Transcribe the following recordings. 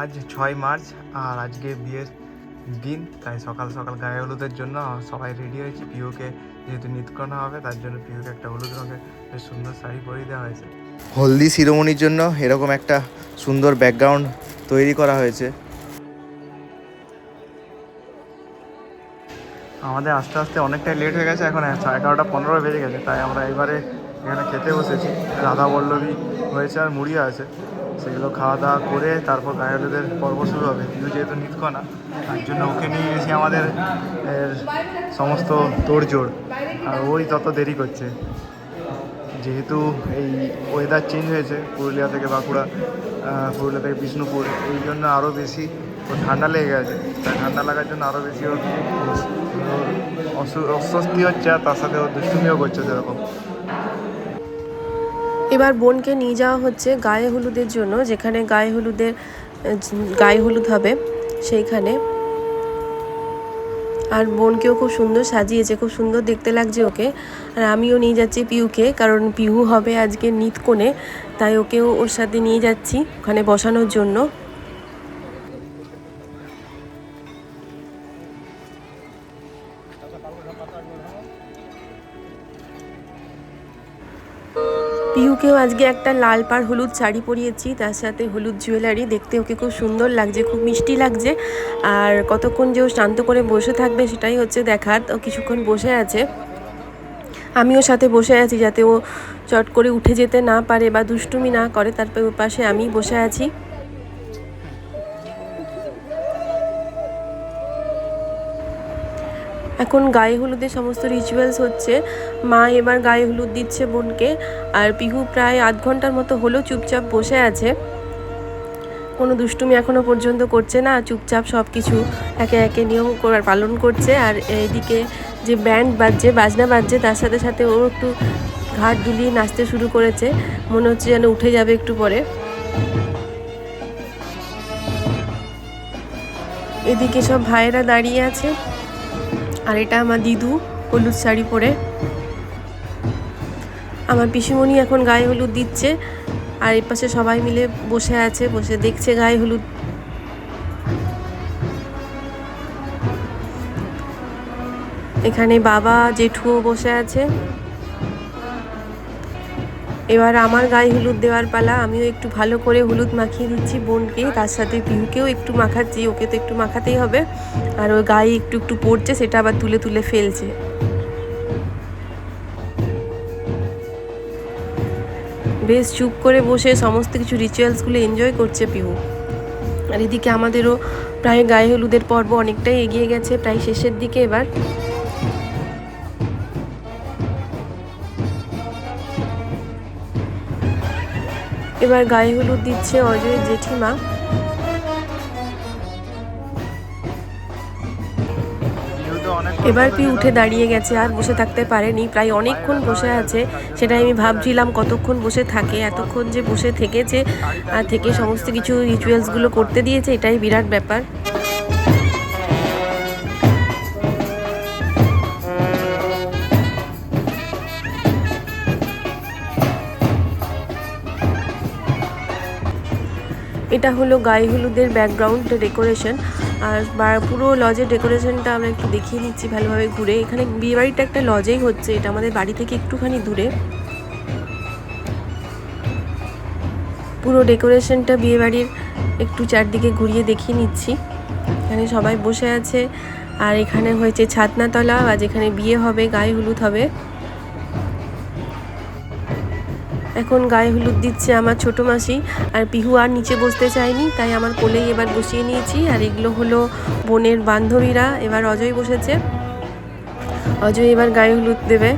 আজ ছয় মার্চ আর আজকে বিয়ের দিন তাই সকাল সকাল গায়ে হলুদের জন্য সবাই রেডি হয়েছে। পিউকে যেহেতু নৃত্য করানো হবে তার জন্য পিউকে একটা হলুদ রঙের বেশ সুন্দর শাড়ি পরিয়ে দেওয়া হয়েছে। হলদি শিরোমণির জন্য এরকম একটা সুন্দর ব্যাকগ্রাউন্ড তৈরি করা হয়েছে। আমাদের আস্তে আস্তে অনেকটাই লেট হয়ে গেছে এখন সাড়ে এগারোটা পনেরো বেজে গেছে তাই আমরা এবারে এখানে খেতে বসেছি। রাধা বল্লভী হয়েছে আর মুড়ি আছে। সেগুলো খাওয়া দাওয়া করে তারপর গায়ে হলুদের পর্ব শুরু হবে। কিন্তু যেহেতু নিতকনা তার জন্য ওকে নিয়ে এসে আমাদের সমস্ত তোড়জোড়। আর ওই তত দেরি করছে। যেহেতু এই ওয়েদার চেঞ্জ হয়েছে পুরুলিয়া থেকে বাঁকুড়া পুরুলিয়া থেকে বিষ্ণুপুর, এই জন্য আরও বেশি ওর ঠান্ডা লেগে গেছে। তাই ঠান্ডা লাগার জন্য আরও বেশি ওর ওর অসু- অস্বস্তি হচ্ছে আর তার সাথে ওর দুষ্টুমিও করছে সেরকম। এবার বোনকে নিয়ে যাওয়া হচ্ছে গায়ে হলুদের জন্য, যেখানে গায়ে হলুদের গায়ে হলুদ হবে সেইখানে। আর বোনকেও খুব সুন্দর সাজিয়েছে, খুব সুন্দর দেখতে লাগছে ওকে। আর আমিও নিয়ে যাচ্ছি পিউকে, কারণ পিহু হবে আজকে নিত কোণে তাই ওকেও ওর সাথে নিয়ে যাচ্ছি ওখানে বসানোর জন্য। পিহুকেও আজকে একটা লাল পাড় হলুদ শাড়ি পরিয়েছি। তার সাথে হলুদ জুয়েলারি দেখতে ওকে খুব সুন্দর লাগছে, খুব মিষ্টি লাগছে। আর কতক্ষণ যে ও শান্ত করে বসে থাকবে সেটাই হচ্ছে দেখার। ও কিছুক্ষণ বসে আছে। আমিও সাথে বসে আছি যাতে ও চট করে উঠে যেতে না পারে বা দুষ্টুমি না করে। তারপর ওর পাশে আমি বসে আছি। এখন গায়ে হলুদের সমস্ত রিচুয়ালস হচ্ছে। মা এবার গায়ে হলুদ দিচ্ছে বোনকে, আর পিহু প্রায় আধ ঘণ্টার মতো হলো চুপচাপ বসে আছে। কোনো দুষ্টুমি এখনও পর্যন্ত করছে না, চুপচাপ সব কিছু একে একে নিয়ম পালন করছে। আর এইদিকে যে ব্যান্ড বাজছে, বাজনা বাজছে, তার সাথে সাথে ও একটু ঘাট দুলিয়ে নাচতে শুরু করেছে। মনে হচ্ছে যেন উঠে যাবে একটু পরে। এদিকে সব ভাইয়েরা দাঁড়িয়ে আছে। আর এটা আমার দিদু, হলুদ শাড়ি পরে। আমার পিসিমণি এখন গায়ে হলুদ দিচ্ছে, আর এর পাশে সবাই মিলে বসে আছে, বসে দেখছে গায়ে হলুদ। এখানে বাবা, জেঠুও বসে আছে। এবার আমার গায়ে হলুদ দেওয়ার পালা, আমিও একটু ভালো করে হলুদ মাখিয়ে দিচ্ছি বোনকে, তার সাথে পিহুকেও একটু মাখাচ্ছি, ওকে তো একটু মাখাতেই হবে। আর ওর গায়ে একটু একটু পড়ছে, সেটা আবার তুলে তুলে ফেলছে। বেশ চুপ করে বসে সমস্ত কিছু রিচুয়ালসগুলো এনজয় করছে পিহু। আর এদিকে আমাদেরও প্রায় গায়ে হলুদের পর্ব অনেকটাই এগিয়ে গেছে, প্রায় শেষের দিকে এবার। এবার গায়ে হলুদ দিচ্ছে অজয়ের জেঠিমা। এবার পি উঠে দাঁড়িয়ে গেছে, আর বসে থাকতে পারেনি। প্রায় অনেকক্ষণ বসে আছে, সেটাই আমি ভাবছিলাম কতক্ষণ বসে থাকে, এতক্ষণ যে বসে থেকেছে, আর থেকে সমস্ত কিছু রিচুয়ালসগুলো করতে দিয়েছে, এটাই বিরাট ব্যাপার। এটা হলো গায়ে হলুদের ব্যাকগ্রাউন্ড ডেকোরেশন আর বা- পুরো লজের ডেকোরেশনটা আমরা একটু দেখিয়ে নিচ্ছি ভালোভাবে ঘুরে। এখানে বিয়েবাড়িটা একটা লজেই হচ্ছে, এটা আমাদের বাড়ি থেকে একটুখানি দূরে। পুরো ডেকোরেশনটা বিয়েবাড়ির একটু চারদিকে ঘুরিয়ে দেখিয়ে নিচ্ছি। এখানে সবাই বসে আছে, আর এখানে হয়েছে ছাতনাতলা বা যেখানে বিয়ে হবে, গায়ে হলুদ হবে। এখন গায়ে হলুদ দিচ্ছে আমার ছোট মাসি। আর পিহু আর নিচে বসতে চায়নি, তাই আমার কোলেই এবার বসিয়ে নিয়েছি। আর এগুলো হলো বোনের বান্ধবীরা, এবার অজয় বসেছে। অজয় এবার গায়ে হলুদ দেবে।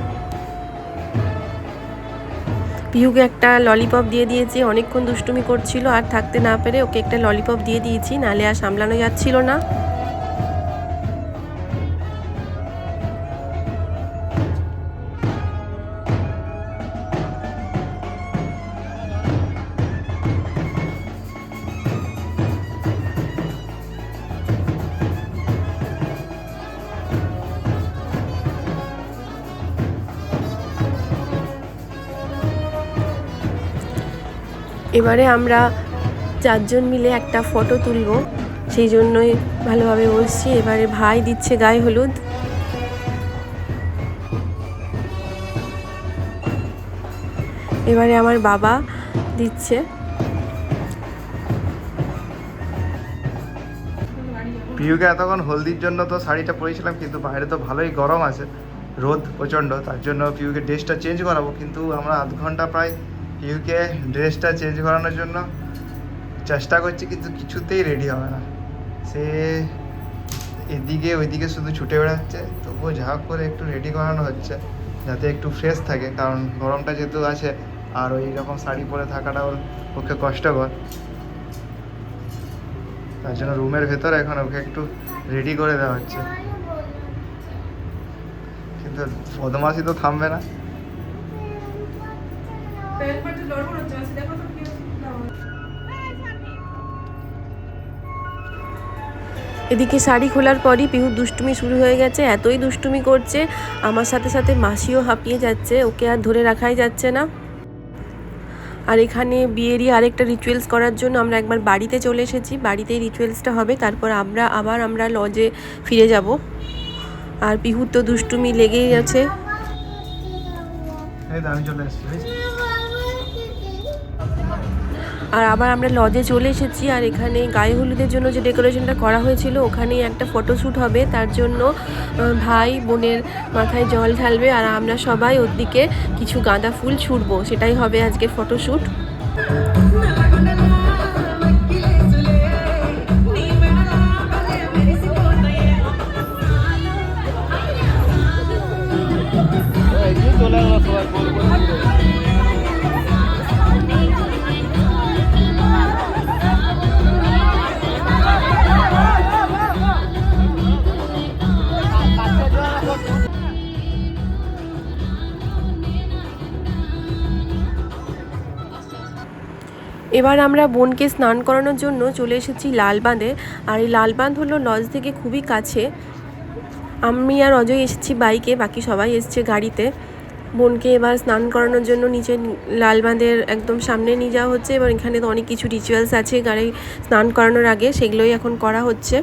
পিহুকে একটা ললিপপ দিয়ে দিয়েছি, অনেকক্ষণ দুষ্টুমি করছিল, আর থাকতে না পেরে ওকে একটা ললিপপ দিয়ে দিয়েছি, নালে আর সামলানো যাচ্ছিল না। এবারে আমরা চারজন মিলে একটা ফটো তুলবো। সেই জন্যই ভালোভাবে বসছি এবারে ভাই দিচ্ছে গায়ে হলুদ। এবারে আমার বাবা দিচ্ছে। পিউকে এতক্ষণ হলদির জন্য তো শাড়িটা পরেছিলাম, কিন্তু বাইরে তো ভালোই গরম আছে। রোদ প্রচণ্ড, তার জন্য পিউকে ড্রেসটা চেঞ্জ করাবো, কিন্তু আমরা আধ ঘণ্টা প্রায় পিউকে ড্রেসটা চেঞ্জ করানোর জন্য চেষ্টা করছি, কিন্তু কিছুতেই রেডি হবে না। সে এদিকে ওইদিকে শুধু ছুটে বেড়াচ্ছে, তবুও যা করে একটু রেডি করানো হচ্ছে, যাতে একটু ফ্রেশ থাকে, কারণ গরমটা যেহেতু আছে, আর ওই রকম শাড়ি পরে থাকাটা ওর পক্ষে কষ্টকর। তার জন্য রুমের ভেতরে এখন ওকে একটু রেডি করে দেওয়া হচ্ছে। কিন্তু বদমাসি তো থামবে না। এদিকে শাড়ি খোলার পরই পিহুর দুষ্টুমি শুরু হয়ে গেছে এতই দুষ্টুমি করছে আমার সাথে সাথে মাসিও হাঁপিয়ে যাচ্ছে ওকে আর ধরে রাখাই যাচ্ছে না। আর এখানে বিয়েরই আরেকটা রিচুয়ালস করার জন্য আমরা একবার বাড়িতে চলে এসেছি বাড়িতেই রিচুয়ালসটা হবে তারপর আমরা আবার আমরা লজে ফিরে যাব। আর পিহুর তো দুষ্টুমি লেগেই আছে। চলে? আর আবার আমরা লজে চলে এসেছি আর এখানে গায়ে হলুদের জন্য যে ডেকোরেশনটা করা হয়েছিল, ওখানেই একটা ফটোশ্যুট হবে। তার জন্য ভাই বোনের মাথায় জল ঢালবে আর আমরা সবাই ওর দিকে কিছু গাঁদা ফুল ছুটবো সেটাই হবে আজকের ফটোশ্যুট এবার আমরা বোনকে স্নান করানোর জন্য চলে এসেছি লালবাঁধে। আর এই লালবাঁধ হলো লজ থেকে খুবই কাছে। আমি আর অজয় এসেছি বাইকে, বাকি সবাই এসছে গাড়িতে। বোনকে এবার স্নান করানোর জন্য নিচে লালবাঁধের একদম সামনে নিয়ে যাওয়া হচ্ছে। এবার এখানে তো অনেক কিছু রিচুয়ালস আছে গাড়ি স্নান করানোর আগে, সেগুলোই এখন করা হচ্ছে।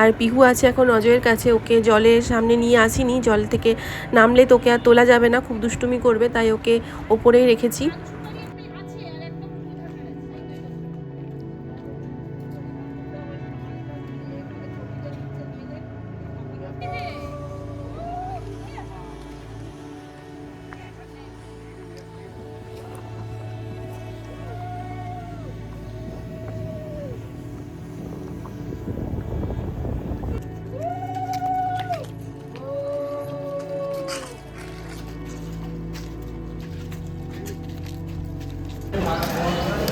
আর পিহু আছে এখন অজয়ের কাছে, ওকে জলের সামনে নিয়ে আসিনি। জল থেকে নামলে তোকে আর তোলা যাবে না, খুব দুষ্টুমি করবে, তাই ওকে ওপরেই রেখেছি।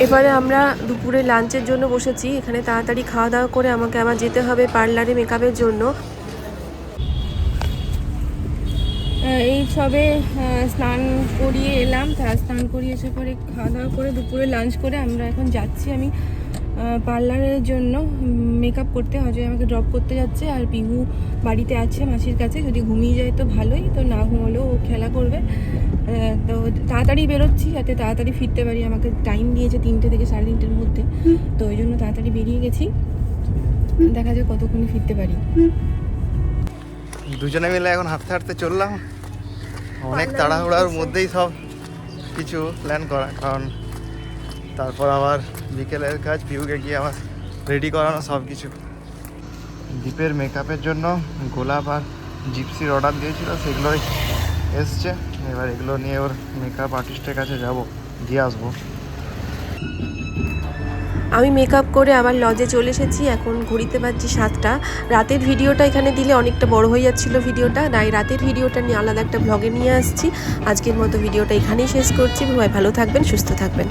এবারে আমরা দুপুরে লাঞ্চের জন্য বসেছি। এখানে তাড়াতাড়ি খাওয়া দাওয়া করে আমাকে আবার যেতে হবে পার্লারে মেকআপের জন্য। এই সবে স্নান করিয়ে এলাম। তারা স্নান করিয়ে এসে পরে খাওয়া দাওয়া করে দুপুরে লাঞ্চ করে আমরা এখন যাচ্ছি আমি পার্লারের জন্য। মেকআপ করতে অজয় আমাকে ড্রপ করতে যাচ্ছে। আর পিহু বাড়িতে আছে মাসির কাছে। যদি ঘুমিয়ে যায় তো ভালোই, তো না ঘুমোলেও ও খেলা করবে। তো তাড়াতাড়ি বেরোচ্ছি যাতে তাড়াতাড়ি ফিরতে পারি। আমাকে টাইম দিয়েছে তিনটে থেকে সাড়ে তিনটের মধ্যে। তো ওই জন্য তাড়াতাড়ি বেরিয়ে গেছি। দেখা যাক কতক্ষণে ফিরতে পারি। দুজনে মিলে এখন হাঁটতে হাঁটতে চললাম। অনেক তাড়াহুড়ার মধ্যেই সব কিছু প্ল্যান করা। কারণ তারপর আবার বিকেলের কাজ পিউকে গিয়ে আবার রেডি করানো সব কিছু দ্বীপের মেকআপের জন্য গোলাপ আর জিপসির অর্ডার দিয়েছিল সেগুলোই এসছে। এবার এগুলো নিয়ে ওর মেকআপ আর্টিস্টের কাছে যাব দিয়ে আসব। আমি মেকআপ করে আবার লজে চলে এসেছি, এখন ঘুরিতে পারছি সাতটা। রাতের ভিডিওটা এখানে দিলে অনেকটা বড় হয়ে যাচ্ছিল ভিডিওটা তাই রাতের ভিডিওটা নিয়ে আলাদা একটা ব্লগে নিয়ে আসছি। আজকের মতো ভিডিওটা এখানেই শেষ করছি। ভাই, ভালো থাকবেন, সুস্থ থাকবেন।